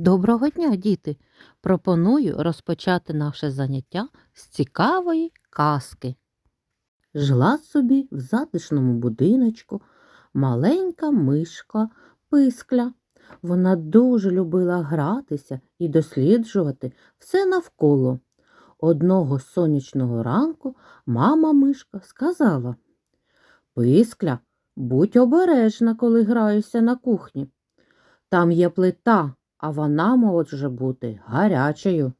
Доброго дня, діти! Пропоную розпочати наше заняття з цікавої казки. Жила собі в затишному будиночку маленька мишка пискля. Вона дуже любила гратися і досліджувати все навколо. Одного сонячного ранку мама мишка сказала Пискля, будь обережна, коли граєшся на кухні. Там є плита, а вона може бути гарячою.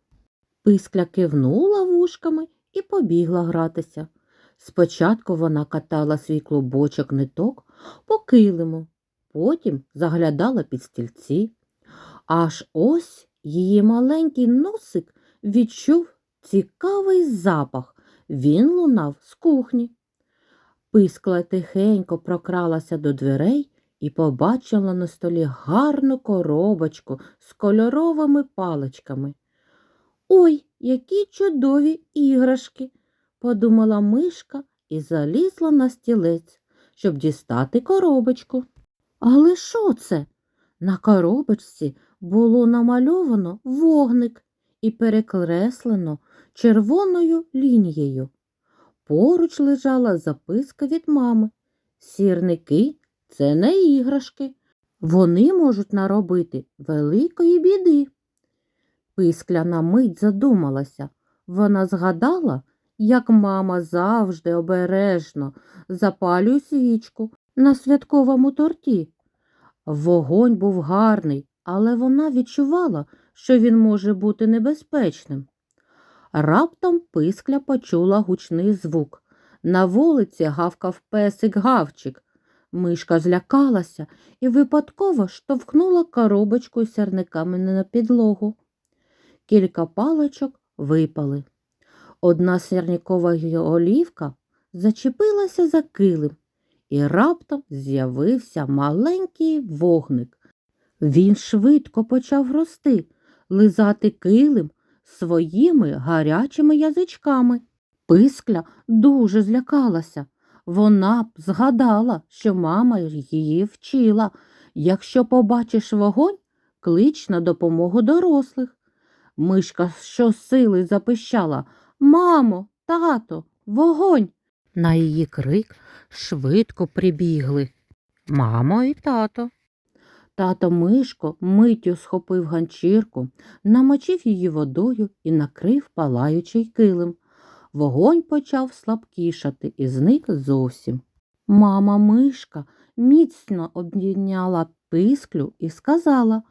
Пискля кивнула вушками і побігла гратися. Спочатку вона катала свій клубочок ниток по килиму, потім заглядала під стільці. Аж ось її маленький носик відчув цікавий запах. Він лунав з кухні. Пискла тихенько прокралася до дверей і побачила на столі гарну коробочку з кольоровими паличками. Ой, які чудові іграшки, подумала мишка і залізла на стілець, щоб дістати коробочку. Але що це? На коробочці було намальовано вогник і перекреслено червоною лінією. Поруч лежала записка від мами. Сірники це не іграшки. Вони можуть наробити великої біди. Пискля на мить задумалася. Вона згадала, як мама завжди обережно запалює свічку на святковому торті. Вогонь був гарний, але вона відчувала, що він може бути небезпечним. Раптом пискля почула гучний звук. На вулиці гавкав песик гавчик. Мишка злякалася і випадково штовхнула коробочку з сірниками на підлогу. Кілька паличок випали. Одна сірникова олівка зачепилася за килим, і раптом з'явився маленький вогник. Він швидко почав рости, лизати килим своїми гарячими язичками. Пискля дуже злякалася. Вона б згадала, що мама її вчила. Якщо побачиш вогонь, клич на допомогу дорослих. Мишка щосили запищала Мамо, тато, вогонь. На її крик швидко прибігли. Мамо і тато. Тато Мишко миттю схопив ганчірку, намочив її водою і накрив палаючий килим. Вогонь почав слабкішати і зник зовсім. Мама Мишка міцно обійняла писклю і сказала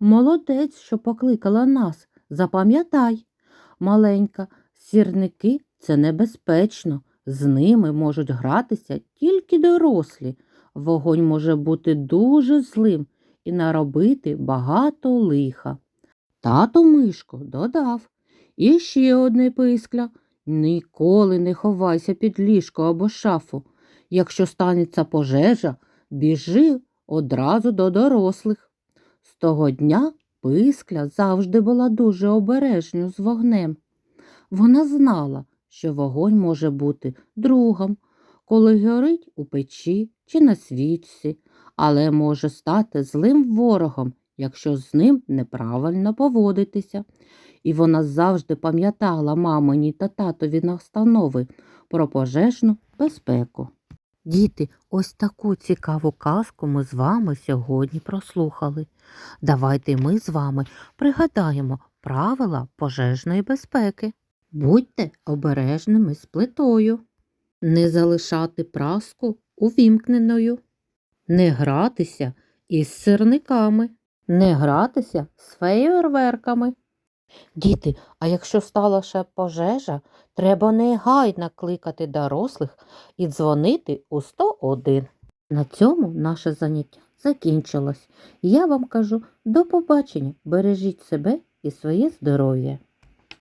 Молодець, що покликала нас, запам'ятай. Маленька, сірники це небезпечно, з ними можуть гратися тільки дорослі. Вогонь може бути дуже злим і наробити багато лиха. Тато Мишко додав І ще одне пискля. Ніколи не ховайся під ліжко або шафу. Якщо станеться пожежа, біжи одразу до дорослих. З того дня пискля завжди була дуже обережною з вогнем. Вона знала, що вогонь може бути другом, коли горить у печі чи на свічці, але може стати злим ворогом, якщо з ним неправильно поводитися. І вона завжди пам'ятала мамині та татові настанови про пожежну безпеку. Діти, ось таку цікаву казку ми з вами сьогодні прослухали. Давайте ми з вами пригадаємо правила пожежної безпеки. Будьте обережними з плитою, не залишати праску увімкненою, не гратися із сирниками, не гратися з феєрверками. Діти, а якщо стала ще пожежа, треба негайно кликати дорослих і дзвонити у 101. На цьому наше заняття закінчилось. Я вам кажу до побачення. Бережіть себе і своє здоров'я.